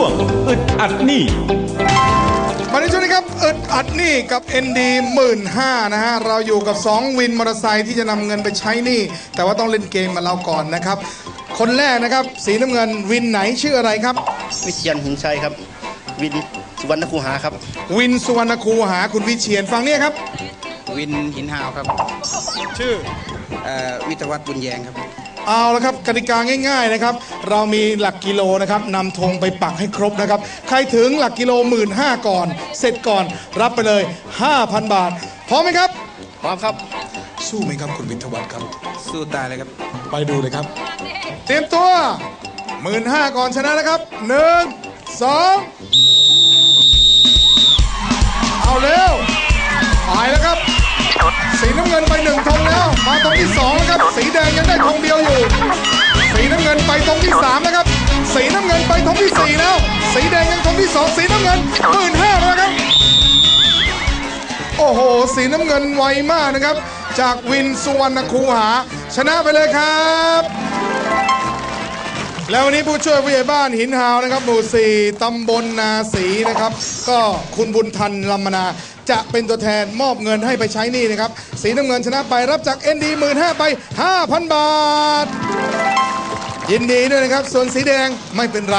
ช่วงอึดอัดหนี่ มาในช่วงนี้ครับอึดอัดหนี่กับ ND หมื่นห้านะฮะ เราอยู่กับ 2 วินมอเตอร์ไซค์ที่จะนำเงินไปใช้หนี่แต่ว่าต้องเล่นเกมกับเราก่อนนะครับ คนแรกนะครับ สีน้ำเงินวินไหนชื่ออะไรครับ วิเชียนหินชัยครับ วินสุวรรณคูหาครับ วินสุวรรณคูหาคุณวิเชียนฟังเนี่ยครับ วินหินหาวครับ ชื่อ เอ่อวิทยาวัฒน์บุญแยงครับ เอาละครับกติกาง่าย ๆนะครับ เรามีหลักกิโลนะครับนำธงไปปักให้ครบนะครับ ใครถึงหลักกิโลหมื่นห้าก่อน เสร็จก่อนรับไปเลย 5,000 บาท พร้อมไหมครับ พร้อมครับ สู้ไหมครับคุณวิทยาวัฒน์ครับ สู้ตายเลยครับ ไปดูเลยครับ เตรียมตัวหมื่นห้าก่อนชนะนะครับหนึ่งสอง ดงยังได้ธงเดียวอยู่ สีน้ำเงินไปธงที่สามนะครับ สีน้ำเงินไปธงที่สี่แล้ว สีแดงยังธงที่สองสีน้ำเงินหมื่นห้าแล้วครับ โอ้โห สีน้ำเงินไวมากนะครับ จากวินสุวรรณคูหา ชนะไปเลยครับ แล้ววันนี้ผู้ช่วยผู้ใหญ่บ้านหินหาวนะครับหมู่สี่ตำบลนาสีนะครับ ก็คุณบุญทันลำมนา จะเป็นตัวแทนมอบเงินให้ไปใช้หนี้นะครับ สีน้ำเงินชนะไปรับจาก ND 1 5 0 0ไป5,000บาท ยินดีด้วยนะครับ ส่วนสีแดงไม่เป็นไร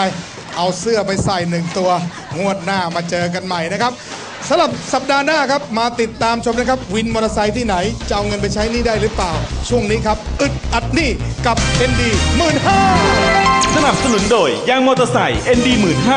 เอาเสื้อไปใส่หนึ่งตัว งวดหน้ามาเจอกันใหม่นะครับสำหรับสัปดาห์หน้าครับมาติดตามชมนะครับ วินมอเตอร์ไซค์ที่ไหน จะเอาเงินไปใช้หนี้ได้หรือเปล่า ช่วงนี้ครับ อึดอัดหนี้กับ ND 1 5 0 0 0 สนับสนุนโดยยางมอเตอร์ไซค์ ND 15